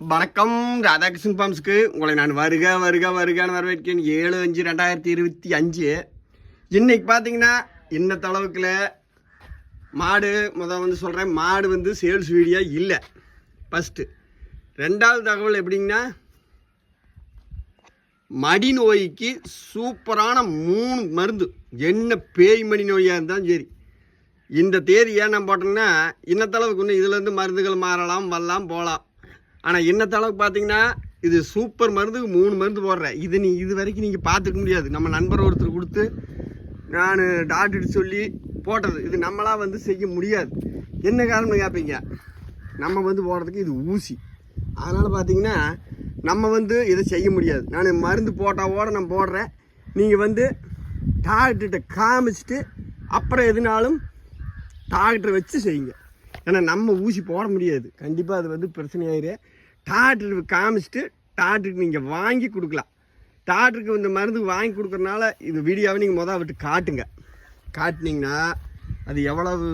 வணக்கம் ராதாகிருஷ்ணன் பாம்ஸ்க்கு. உங்களை நான் வருக வருக வருகான்னு வரவேற்கிறேன். ஏழு அஞ்சு ரெண்டாயிரத்தி இருபத்தி அஞ்சு. இன்னைக்கு பார்த்தீங்கன்னா இன்னத்த அளவுக்குல மாடு முத வந்து சொல்கிறேன் மாடு வந்து சேல்ஸ் வீடியோ இல்லை. ஃபஸ்ட்டு ரெண்டாவது தகவல் எப்படிங்கன்னா மடி நோய்க்கு சூப்பரான மூணு மருந்து. என்ன பேய் மடி நோயாக இருந்தாலும் சரி. இந்த தேதி ஏன் நான் போட்டேன்னா இன்னத்தளவுக்கு இன்னும் இதுலேருந்து மருந்துகள் மாறலாம் வரலாம் போகலாம். ஆனால் இன்னத்தளவுக்கு பார்த்தீங்கன்னா இது சூப்பர் மருந்துக்கு மூணு மருந்து போடுறேன். இது நீ இது வரைக்கும் நீங்கள் பார்த்துக்க முடியாது. நம்ம நண்பர் ஒருத்தர் கொடுத்து நான் டாக்டர் சொல்லி போட்டது. இது நம்மளாக வந்து செய்ய முடியாது. என்ன காரணம் கேட்பீங்க நம்ம வந்து போடுறதுக்கு இது ஊசி. அதனால் பார்த்தீங்கன்னா நம்ம வந்து இதை செய்ய முடியாது. நான் மருந்து போட்டாவோட நான் போடுறேன். நீங்கள் வந்து டாக்டர்கிட்ட காமிச்சிட்டு அப்புறம் எதுனாலும் டாக்டரை வச்சு செய்யுங்க. ஏன்னா நம்ம ஊசி போட முடியாது. கண்டிப்பாக அது வந்து பிரச்சனையாயிரு. டாக்டருக்கு காமிச்சிட்டு டாக்டருக்கு நீங்கள் வாங்கி கொடுக்கலாம். டாக்டருக்கு இந்த மருந்து வாங்கி கொடுக்குறனால இது வீடியோவை நீங்கள் மொதல் விட்டு காட்டுங்க. காட்டினீங்கன்னா அது எவ்வளவு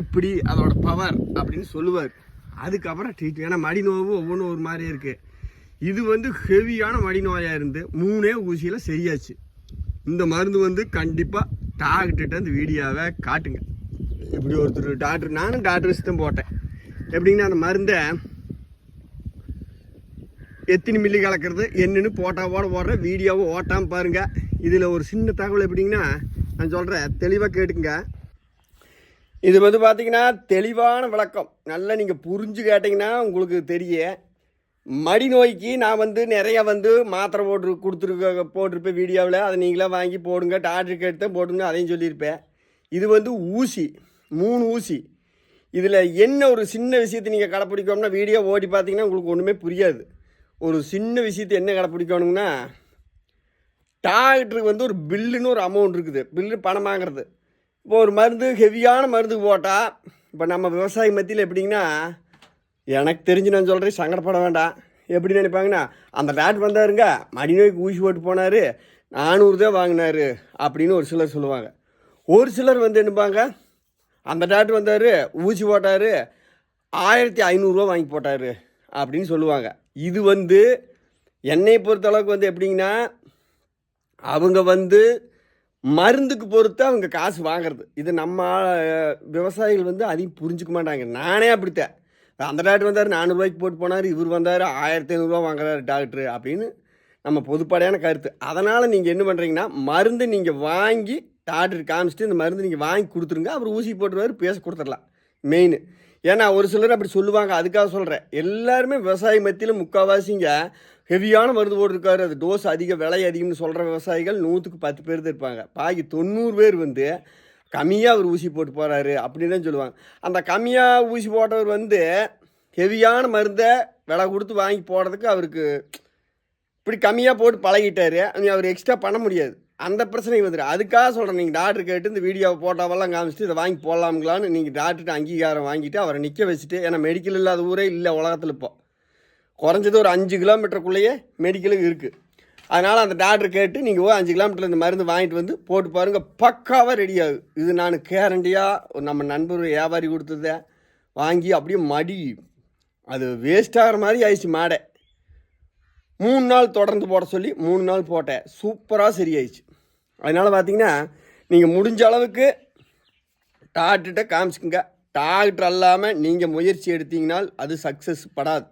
எப்படி அதோட பவர் அப்படின்னு சொல்லுவார். அதுக்கப்புறம் ட்ரீட் ஏன்னா மடி நோவு ஒவ்வொன்றும் ஒரு மாதிரியே இருக்குது இது வந்து ஹெவியான மடி நோயாக இருந்து மூணே ஊசியில் சரியாச்சு. இந்த மருந்து வந்து கண்டிப்பாக டாக்டர்கிட்ட அந்த வீடியோவை காட்டுங்க. இப்படி ஒருத்தர் டாக்டர் நானும் டாக்டர் வச்சு தான் போட்டேன். எப்படிங்கன்னா அந்த மருந்தை எத்தனை மில்லி கலக்கிறது என்னென்னு போட்டாவோட போடுறேன் வீடியோவை ஓட்டாமல் பாருங்க. இதில் ஒரு சின்ன தகவல் எப்படிங்கன்னா நான் சொல்கிறேன் தெளிவாக கேட்டுங்க இது வந்து பார்த்தீங்கன்னா தெளிவான விளக்கம். நல்லா நீங்கள் புரிஞ்சு கேட்டிங்கன்னா உங்களுக்கு தெரியும் மடி நோய்க்கு நான் வந்து நிறையா வந்து மாத்திரை போட்டு கொடுத்துருக்க போட்டிருப்பேன் வீடியோவில். அதை நீங்களே வாங்கி போடுங்க. டாக்டருக்கு எடுத்து போடுங்க அதையும் சொல்லியிருப்பேன். இது வந்து ஊசி. மூணு ஊசி. இதில் என்ன ஒரு சின்ன விஷயத்தை நீங்கள் கடைப்பிடிக்கணும்னா வீடியோ ஓடி பார்த்தீங்கன்னா உங்களுக்கு ஒன்றுமே புரியாது. ஒரு சின்ன விஷயத்தை என்ன கடைப்பிடிக்கணுங்கன்னா டாக்டருக்கு வந்து ஒரு பில்லுன்னு ஒரு அமௌண்ட் இருக்குது. பில்லு பணம் வாங்குறது. இப்போ ஒரு மருந்து ஹெவியான மருந்து போட்டால் இப்போ நம்ம விவசாயி மத்தியில் எப்படிங்கன்னா எனக்கு தெரிஞ்சு நான் சொல்கிறேன் சங்கடப்பட வேண்டாம். எப்படி நினைப்பாங்கன்னா அந்த டாக்டர் வந்தாருங்க மடி நோய்க்கு ஊசி போட்டு போனார் நானூறு தான் வாங்கினாரு அப்படின்னு ஒரு சிலர் சொல்லுவாங்க. ஒரு சிலர் வந்து என்னப்பாங்க அந்த டாக்டர் வந்தார் ஊசி போட்டார் ஆயிரத்தி ஐநூறுரூவா வாங்கி போட்டார் அப்படின்னு சொல்லுவாங்க. இது வந்து என்னை பொறுத்தளவுக்கு வந்து எப்படிங்கன்னா அவங்க வந்து மருந்துக்கு பொறுத்து அவங்க காசு வாங்குறது. இது நம்ம விவசாயிகள் வந்து அதையும் புரிஞ்சுக்க மாட்டாங்க. நானே அப்படித்தேன். அந்த டாக்டர் வந்தார் நானூறுரூவாய்க்கு போட்டு போனார் இவர் வந்தார் ஆயிரத்தி ஐநூறுரூவா வாங்குறாரு டாக்டர் அப்படின்னு நம்ம பொதுப்படையான கருத்து. அதனால் நீங்கள் என்ன பண்ணுறீங்கன்னா மருந்து நீங்கள் வாங்கி டாக்டர் காமிச்சிட்டு இந்த மருந்து நீங்கள் வாங்கி கொடுத்துருங்க. அவர் ஊசி போட்டுருவார் பேச கொடுத்துடலாம். மெயின் ஏன்னா ஒரு சிலர் அப்படி சொல்லுவாங்க. அதுக்காக சொல்கிறேன் எல்லாருமே விவசாய மத்தியில் முக்கால்வாசிங்க ஹெவியான மருந்து போட்டிருக்காரு. அது டோஸ் அதிக விலை அதிகம்னு சொல்கிற விவசாயிகள் நூற்றுக்கு பத்து பேர் தான் இருப்பாங்க. பாக்கி தொண்ணூறு பேர் வந்து கம்மியாக அவர் ஊசி போட்டு போகிறாரு அப்படின்னு தான் சொல்லுவாங்க. அந்த கம்மியாக ஊசி போட்டவர் வந்து ஹெவியான மருந்தை விலை கொடுத்து வாங்கி போடுறதுக்கு அவருக்கு இப்படி கம்மியாக போட்டு பழகிட்டார். அவர் எக்ஸ்ட்ரா பண்ண முடியாது. அந்த பிரச்சனை வந்துடும் அதுக்காக சொல்கிறேன் நீங்கள் டாக்டர் கேட்டு இந்த வீடியோவை போட்டோவெல்லாம் காமிச்சிட்டு இதை வாங்கி போடலாம்களான்னு நீங்கள் டாக்டர்கிட்ட அங்கீகாரம் வாங்கிட்டு அவரை நிற்க வச்சுட்டு ஏன்னா மெடிக்கல் இல்லாத ஊரே இல்லை உலகத்தில் இப்போ. குறைஞ்சது ஒரு அஞ்சு கிலோமீட்டருக்குள்ளேயே மெடிக்கலும் இருக்குது அதனால் அந்த டாக்டர் கேட்டு நீங்கள் போய் அஞ்சு கிலோமீட்டர் இந்த மருந்து வாங்கிட்டு வந்து போட்டு பாருங்கள் பக்காவாக ரெடி ஆகுது. இது நான் கேரண்டியாக நம்ம நண்பர் வியாபாரி கொடுத்ததை வாங்கி அப்படியே மடி. அது வேஸ்ட் ஆகிற மாதிரி ஆயிடுச்சு மாடை. மூணு நாள் தொடர்ந்து போட சொல்லி மூணு நாள் போட்டேன். சூப்பராக சரியாயிடுச்சு. அதனால் பார்த்தீங்கன்னா நீங்கள் முடிஞ்ச அளவுக்கு டாக்டர்கிட்ட காமிச்சுக்குங்க. டாக்டர் அல்லாமல் நீங்கள் முயற்சி எடுத்தீங்கனால் அது சக்ஸஸ் படாது.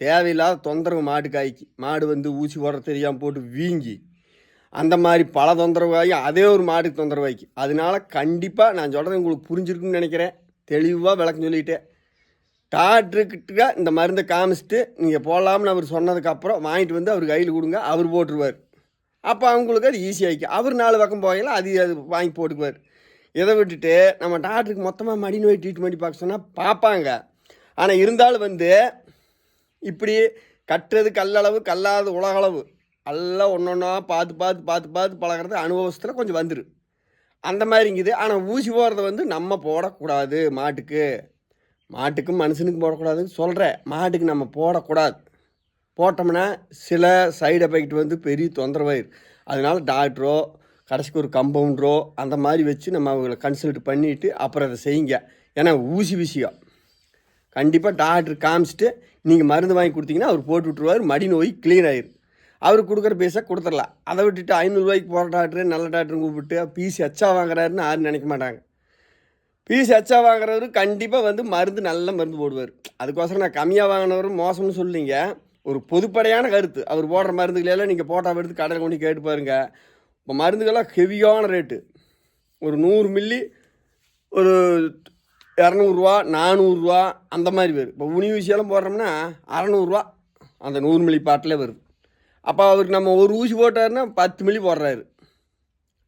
தேவையில்லாத தொந்தரவு மாடு காய்க்கு. மாடு வந்து ஊசி போடுற தெரியாமல் போட்டு வீங்கி. அந்த மாதிரி பல தொந்தரவாகி அதே ஒரு மாடுக்கு தொந்தரவாய்க்கு அதனால் அதனால கண்டிப்பாக நான் சொல்கிறது உங்களுக்கு புரிஞ்சிருக்குன்னு நினைக்கிறேன். தெளிவாக விளக்கம் சொல்லிட்டேன். டாக்டருக்கிட்ட இந்த மருந்தை காமிச்சிட்டு நீங்கள் போடலாம்னு அவர் சொன்னதுக்கப்புறம் வாங்கிட்டு வந்து அவர் கையில் கொடுங்க. அவர் போட்டுருவார். அப்போ அவங்களுக்கு அது ஈஸியாகிக்கும் அவர் நாலு பக்கம் போகலாம் அது அது வாங்கி போட்டுக்குவார். இதை விட்டுட்டு நம்ம டாக்டருக்கு மொத்தமாக மடி நோய் ட்ரீட்மெண்ட் பார்க்க சொன்னால் பார்ப்பாங்க. ஆனால் இருந்தாலும் வந்து இப்படி கட்டுறது கல்லளவு கல்லாத உலகளவு எல்லாம் ஒன்று ஒன்றா பார்த்து பார்த்து பார்த்து பார்த்து பழகிறது அனுபவத்தில் கொஞ்சம் வந்துடும் அந்த மாதிரிங்குது ஆனால் ஊசி போடுறத வந்து நம்ம போடக்கூடாது மாட்டுக்கு. மாட்டுக்கும் மனுஷனுக்கும் போடக்கூடாதுன்னு சொல்கிறேன் மாட்டுக்கு நம்ம போடக்கூடாது. போட்டோம்னா சில சைடு எஃபெக்ட் வந்து பெரிய தொந்தரவாயிரு. அதனால டாக்டரோ கடைசிக்கு ஒரு கம்பவுண்டரோ அந்த மாதிரி வச்சு நம்ம அவங்கள கன்சல்ட் பண்ணிவிட்டு அப்புறம் அதை செய்யுங்க. ஏன்னா ஊசி விஷயம். கண்டிப்பாக டாக்டர் காமிச்சிட்டு நீங்கள் மருந்து வாங்கி கொடுத்தீங்கன்னா அவர் போட்டு விட்ருவார் மடி நோய் க்ளீன் ஆயிரும் அவர் கொடுக்குற பீஸை கொடுத்துடலாம். அதை விட்டுட்டு ஐநூறுரூவாய்க்கு போகிற டாக்டர் நல்ல டாக்டர் கூப்பிட்டு பீஸ் எச்சா வாங்குறாருன்னு யாரும் நினைக்க மாட்டாங்க. பீஸ் எச்சா வாங்குறவர் கண்டிப்பாக வந்து மருந்து நல்ல மருந்து போடுவார். அதுக்கோசரம் நான் கம்மியாக வாங்கினவரும் மோசம்னு சொல்லிங்க. ஒரு பொதுப்படையான கருத்து. அவர் போடுற மருந்துகளெல்லாம் நீங்கள் போட்டா எடுத்து கடையில் கொண்டு கேட்டு பாருங்கள் இப்போ மருந்துகள்லாம் ஹெவியான ரேட்டு. ஒரு நூறு மில்லி ஒரு இரநூறுவா நானூறுரூவா அந்த மாதிரி வரும் இப்போ உனிவூசியெல்லாம் போடுறோம்னா அறநூறுவா அந்த நூறு மில்லி பாட்டிலே வருது. அப்போ அவருக்கு நம்ம ஒரு ஊசி போட்டாருன்னா பத்து மில்லி போடுறாரு.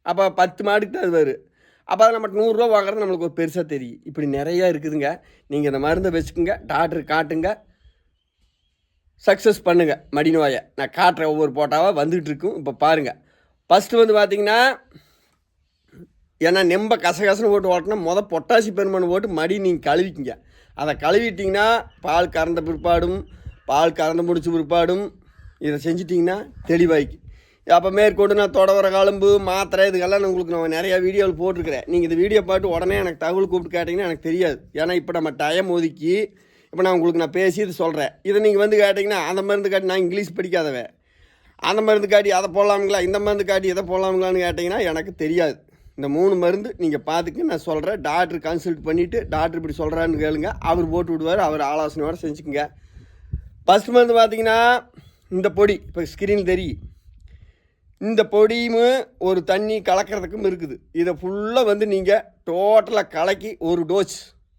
அப்போ பத்து மாடுக்கு தான் அது வரும் அப்போ அது நம்ம நூறுரூவா வாங்குறது நம்மளுக்கு ஒரு பெருசாக தெரியும். இப்படி நிறையா இருக்குதுங்க. நீங்கள் இந்த மருந்தை வச்சுக்கோங்க. டாக்டர் காட்டுங்க. சக்ஸஸ் பண்ணுங்கள் மடிநோயை. நான் காட்டுறேன் ஒவ்வொரு போட்டாவாக வந்துகிட்டு இருக்கும். இப்போ பாருங்கள் ஃபஸ்ட்டு வந்து பார்த்தீங்கன்னா ஏன்னா நெம்ப கசகசன்னு போட்டு ஓட்டினா மொதல் பொட்டாசி பெருமண் போட்டு மடி நீங்கள் கழுவிக்கிங்க. அதை கழுவிட்டிங்கன்னா பால் கறந்த பிற்பாடும் பால் கறந்து முடிச்ச பிற்பாடும் இதை செஞ்சிட்டிங்கன்னா தெளிவாய்க்கு. அப்போ மேற்கொண்டு நான் தொடவர காலம்பு மாத்திரை இதுக்கெல்லாம் நான் உங்களுக்கு நான் நிறையா வீடியோவில் போட்டிருக்கிறேன். நீங்கள் இந்த வீடியோ பார்த்து உடனே எனக்கு தகவல் கூப்பிட்டு கேட்டிங்கன்னா எனக்கு தெரியாது. ஏன்னா இப்போ நம்ம டைம் ஒதுக்கி இப்போ நான் உங்களுக்கு நான் பேசி இது சொல்கிறேன் இதை நீங்கள் வந்து கேட்டிங்கன்னா அந்த மருந்து காட்டி நான் இங்கிலீஷ் படிக்காதவன். அந்த மருந்து காட்டி அதை போடலாமுங்களா இந்த மருந்து காட்டி எதை போடலாமுங்களான்னு கேட்டிங்கன்னா எனக்கு தெரியாது. இந்த மூணு மருந்து நீங்கள் பார்த்துக்கு நான் சொல்கிறேன் டாக்டர் கன்சல்ட் பண்ணிவிட்டு டாக்டர் இப்படி சொல்கிறான்னு கேளுங்க. அவர் போட்டு விடுவார் அவர் ஆலோசனையோடு செஞ்சுக்கோங்க. ஃபஸ்ட் மருந்து பார்த்தீங்கன்னா இந்த பொடி இப்போ ஸ்க்ரீன் தெரியும். இந்த பொடியும் ஒரு தண்ணி கலக்கிறதுக்கும் இருக்குது. இதை ஃபுல்லாக வந்து நீங்கள் டோட்டலாக கலக்கி ஒரு டோஸ்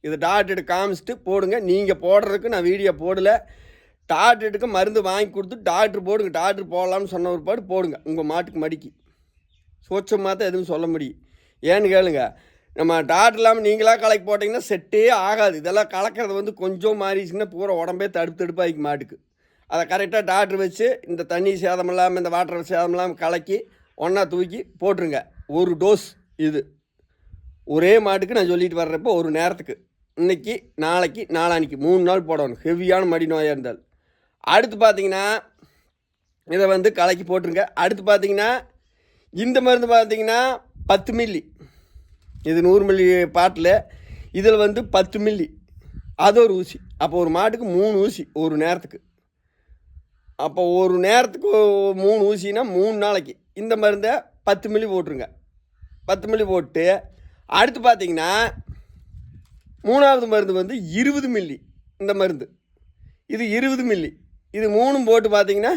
இதை டாக்டர்கிட்ட காமிச்சிட்டு போடுங்க. நீங்கள் போடுறதுக்கு நான் வீடியோ போடல. டாக்டர்கிட்ட மருந்து வாங்கி கொடுத்து டாக்டர் போடுங்க. டாக்டர் போடலாம்னு சொன்ன ஒரு பாடு போடுங்க. உங்கள் மாட்டுக்கு மடிக்கி. சோச்சமாக தான் எதுவும் சொல்ல முடியும். ஏன்னு கேளுங்க. நம்ம டாக்டர் இல்லாமல் நீங்களாக கலக்கி போட்டிங்கன்னா செட்டே ஆகாது. இதெல்லாம் கலக்கிறது வந்து கொஞ்சம் மாறிச்சுன்னா பூரா உடம்பே தடுப்பு தடுப்பாகிக்கு மாட்டுக்கு. அதை கரெக்டாக டாக்டர் வச்சு இந்த தண்ணி சேதம் இல்லாமல் இந்த வாட்டர் சேதம் இல்லாமல் கலக்கி ஒன்றா தூக்கி போட்டுருங்க. ஒரு டோஸ் இது. ஒரே மாட்டுக்கு நான் சொல்லிட்டு வர்றப்போ ஒரு நேரத்துக்கு. இன்னைக்கு நாளைக்கு நாளானிக்கு மூணு நாள் போடணும். ஹெவியான மடி நோயாக இருந்தால். அடுத்து பார்த்தீங்கன்னா இதை வந்து கலக்கி போட்டுருங்க. அடுத்து பார்த்தீங்கன்னா இந்த மருந்து பார்த்தீங்கன்னா பத்து மில்லி இது நூறு மில்லி பாட்டில். இதில் வந்து பத்து மில்லி அது ஒரு ஊசி. அப்போ ஒரு மாட்டுக்கு மூணு ஊசி ஒரு நேரத்துக்கு. அப்போ ஒரு நேரத்துக்கு மூணு ஊசினா மூணு நாளைக்கு. இந்த மருந்தை பத்து மில்லி போட்டுருங்க. பத்து மில்லி போட்டு அடுத்து பார்த்தீங்கன்னா மூணாவது மருந்து வந்து இருபது மில்லி இந்த மருந்து. இது இருபது மில்லி இது மூணும் போட்டு பார்த்தீங்கன்னா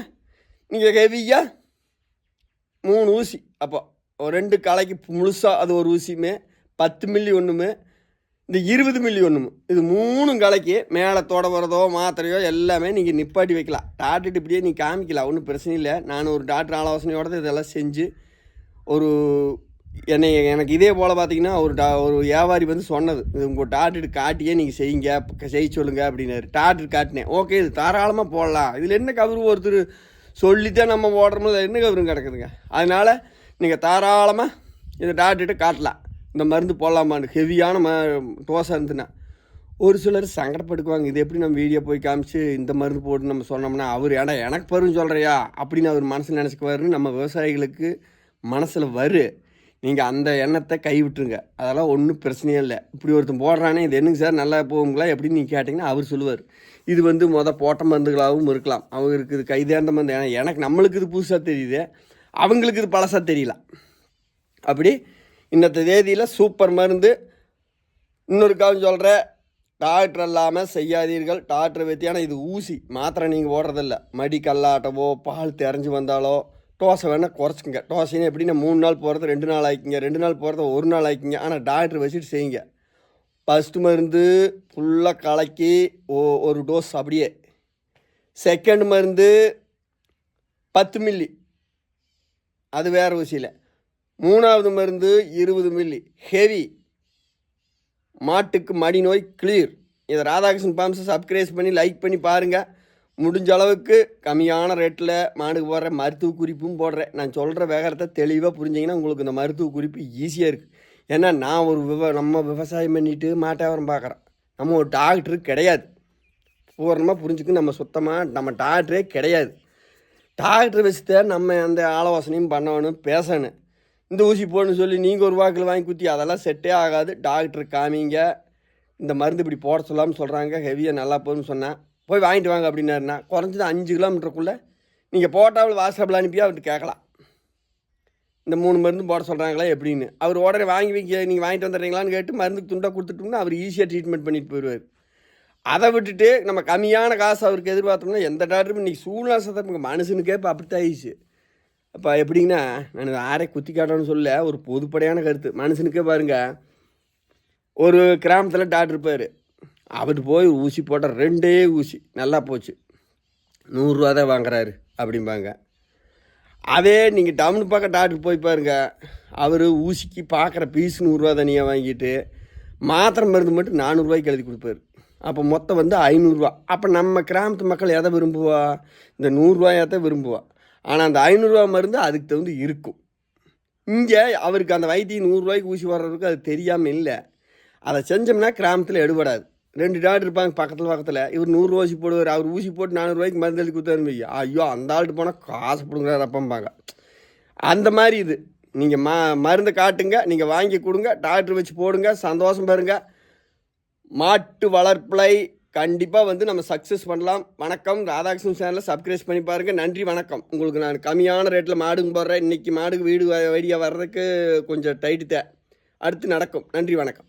நீங்கள் ஹெவியாக மூணு ஊசி. அப்போ ஒரு ரெண்டு கலைக்கு முழுசாக அது ஒரு ஊசியுமே பத்து மில்லி ஒன்றுமே இந்த இருபது மில்லி ஒன்றுமே இது மூணும் கலைக்கு மேலே தொடவுறதோ மாத்திரையோ எல்லாமே நீங்கள் நிப்பாட்டி வைக்கலாம். டாக்டர் இப்படியே நீ காமிக்கலாம். ஒன்றும் பிரச்சனை இல்லை. நான் ஒரு டாக்டர் ஆலோசனையோட இதெல்லாம் செஞ்சு ஒரு என்னை எனக்கு இதே போல் பார்த்தீங்கன்னா ஒரு டா ஒரு வியாபாரி வந்து சொன்னது. இது உங்கள் டாக்டர் காட்டியே நீங்கள் செய்யுங்க செய்ய சொல்லுங்கள் அப்படின்னாரு. டாக்டர் காட்டினேன். ஓகே இது தாராளமாக போடலாம். இதில் என்ன கவரு? ஒருத்தர் சொல்லித்தான் நம்ம ஓடுறோமோ என்ன கவரும் கிடக்குதுங்க? அதனால் நீங்கள் தாராளமாக இதை டாக்டர்கிட்ட காட்டலாம். இந்த மருந்து போடலாமான்னு. ஹெவியான ம தோசை இருந்துன்னா ஒரு சிலர் சங்கடப்படுக்குவாங்க இது எப்படி நம்ம வீடியோ போய் காமிச்சு இந்த மருந்து போட்டு நம்ம சொன்னோம்னா அவர் ஏடா எனக்கு பருன்னு சொல்கிறியா அப்படின்னு அவர் மனசில் நினச்சிக்குவாருன்னு நம்ம விவசாயிகளுக்கு மனசில் வரு. நீங்கள் அந்த எண்ணத்தை கைவிட்டுருங்க. அதெல்லாம் ஒன்றும் பிரச்சனையே இல்லை. இப்படி ஒருத்தன் போடுறானே இது என்னங்க சார் நல்லா போகுங்களா? எப்படின்னு நீங்கள் கேட்டிங்கன்னா அவர் சொல்லுவார். இது வந்து மொதல் போட்ட மருந்துகளாகவும் இருக்கலாம். அவங்களுக்கு இது கைதேர்ந்த மருந்து. ஏன்னா எனக்கு நம்மளுக்கு இது புதுசாக தெரியுது. அவங்களுக்கு இது பழசாக தெரியல. அப்படி இன்னத்த தேதியில் சூப்பர் மருந்து. இன்னொருக்காவும் சொல்கிற டாக்டர் இல்லாமல் செய்யாதீர்கள். டாக்டர் வைத்தியான இது ஊசி. மாத்திரை நீங்கள் ஓடுறதில்ல மடி கல்லாட்டவோ பால் தெரிஞ்சு வந்தாலோ டோஸை வேணால் குறைச்சிக்கங்க. டோஸைன்னு எப்படின்னா மூணு நாள் போகிறத ரெண்டு நாள் ஆகிக்கிங்க ரெண்டு நாள் போகிறத ஒரு நாள் ஆகிக்கிங்க ஆனால் டாக்டர் வச்சுட்டு செய்யுங்க. ஃபஸ்ட்டு மருந்து ஃபுல்லாக கலக்கி ஓ ஒரு டோஸ் அப்படியே. செகண்ட் மருந்து பத்து மில்லி அது வேறு ஊசியில் மூணாவது மருந்து இருபது மில்லி ஹெவி மாட்டுக்கு மடி நோய் கிளியர் இதை ராதாகிருஷ்ணன் பாம்ஸை சப்ஸ்கிரைஸ் பண்ணி லைக் பண்ணி பாருங்கள் முடிஞ்ச அளவுக்கு கம்மியான ரேட்டில் மாடுக்கு போடுற மருத்துவ குறிப்பும் போடுறேன். நான் சொல்கிற வேகத்தை தெளிவாக புரிஞ்சிங்கன்னா உங்களுக்கு இந்த மருத்துவ குறிப்பு ஈஸியாக இருக்குது ஏன்னா நான் ஒரு விவ நம்ம விவசாயம் பண்ணிட்டு மாட்டாவரம் பார்க்குறேன். நம்ம ஒரு டாக்டரு கிடையாது. பூர்ணமாக புரிஞ்சுக்கு நம்ம சுத்தமாக நம்ம டாக்டரே கிடையாது. டாக்டர் வச்சுதான் நம்ம அந்த ஆலோசனையும் பண்ணணும் பேசணும். இந்த ஊசி போடணும்னு சொல்லி நீங்கள் ஒரு வாக்கில் வாங்கி குத்தி அதெல்லாம் செட்டே ஆகாது. டாக்டர் காமிங்க. இந்த மருந்து இப்படி போட சொல்லாமல் சொல்கிறாங்க ஹெவியாக நல்லா போகுதுன்னு சொன்னேன் போய் வாங்கிட்டு வாங்க அப்படின்னாருண்ணா குறைஞ்சது அஞ்சு கிலோமீட்டருக்குள்ளே நீங்கள் போட்டாவில் வாட்ஸ்அப்பில் அனுப்பி அவர்கிட்ட கேட்கலாம். இந்த மூணு மருந்து போட சொல்கிறாங்களா எப்படின்னு. அவர் உடனே வாங்கி வைக்க நீங்கள் வாங்கிட்டு வந்துடுறீங்களான்னு கேட்டு மருந்துக்கு துண்டை கொடுத்துட்டோம்னா அவர் ஈஸியாக ட்ரீட்மெண்ட் பண்ணிட்டு போயிடுவார். அதை விட்டுட்டு நம்ம கம்மியான காசு அவருக்கு எதிர்பார்த்தோம்னா எந்த டாக்டரும் இன்றைக்கி சூழ்நிலை சத்தம் மனுஷனுக்கே இப்போ அப்படித்தான் ஆயிடுச்சு அப்போ எப்படின்னா நான் யாரை குத்தி காட்டணும்னு சொல்ல ஒரு பொதுப்படையான கருத்து. மனுஷனுக்கே பாருங்கள் ஒரு கிராமத்தில் டாக்டர் இருப்பார். அவர் போய் ஊசி போட்ட ரெண்டே ஊசி. நல்லா போச்சு. நூறுரூவா தான் வாங்குறாரு அப்படிம்பாங்க. அதே நீங்கள் டவுன் பக்கம் டாக்டர் போய் பாருங்க. அவர் ஊசிக்கு பார்க்குற பீஸ் நூறுரூவா தனியாக வாங்கிட்டு மாத்திரை மருந்து மட்டும் நானூறுரூவாய்க்கு எழுதி கொடுப்பாரு. அப்போ மொத்தம் வந்து ஐநூறுரூவா. அப்போ நம்ம கிராமத்து மக்கள் எதை விரும்புவா? இந்த நூறுரூவாயை தான் விரும்புவா. ஆனால் அந்த ஐநூறுரூவா மருந்து அதுக்கு தகுந்து இருக்கும். இங்கே அவருக்கு அந்த வைத்தியம் நூறுரூவாய்க்கு ஊசி வர்றதுக்கு அது தெரியாமல் இல்லை. அதை செஞ்சோம்னா கிராமத்தில் எடுபடாது. ரெண்டு டாக்டர் இருப்பாங்க பக்கத்தில் பக்கத்தில். இவர் நூறுரூவா ஊசி போடுவார். அவர் ஊசி போட்டு நானூறுரூவாய்க்கு மருந்து எழுதி கொடுத்தாரு ஐயோ அந்த ஆள்கிட்ட போனால் காசு பிடுங்குறாரு அப்பம்பாங்க. அந்த மாதிரி இது. நீங்கள் ம மருந்தை காட்டுங்க நீங்கள் வாங்கி கொடுங்க டாக்டர் வச்சு போடுங்க சந்தோஷம் பாருங்க. மாட்டு வளர்ப்பலை கண்டிப்பாக வந்து நம்ம சக்ஸஸ் பண்ணலாம். வணக்கம். ராதாகிருஷ்ணன் சேனலில் சப்ஸ்கிரைப் பண்ணி பாருங்கள் நன்றி வணக்கம். உங்களுக்கு நான் கம்மியான ரேட்டில் மாடுங்க போடுறேன். இன்றைக்கி மாடுக்கு வீடு வ- வழியாக வர்றதுக்கு கொஞ்சம் டைட்டு தே அடுத்து நடக்கும். நன்றி வணக்கம்.